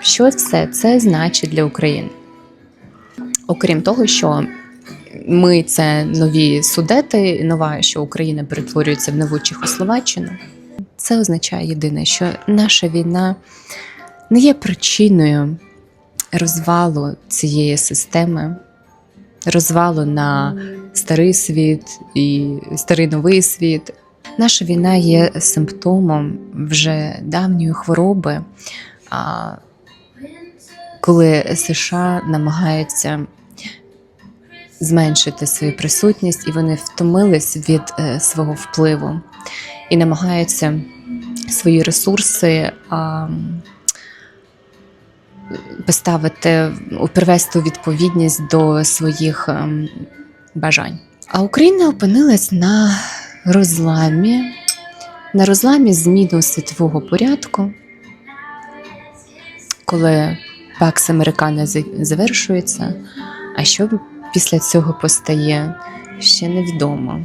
Що все це значить для України? Окрім того, що ми це нові судети, нова, що Україна перетворюється в нову Чехословаччину. Це означає єдине, що наша війна не є причиною розвалу цієї системи, розвалу на старий світ і старий новий світ. Наша війна є симптомом вже давньої хвороби, коли США намагаються зменшити свою присутність, і вони втомились від е, свого впливу і намагаються свої ресурси поставити, привести у відповідність до своїх ем, бажань. А Україна опинилась на розламі, на розламі зміни світового порядку, коли Пакс Американа за- завершується. А що після цього постає, ще невідомо.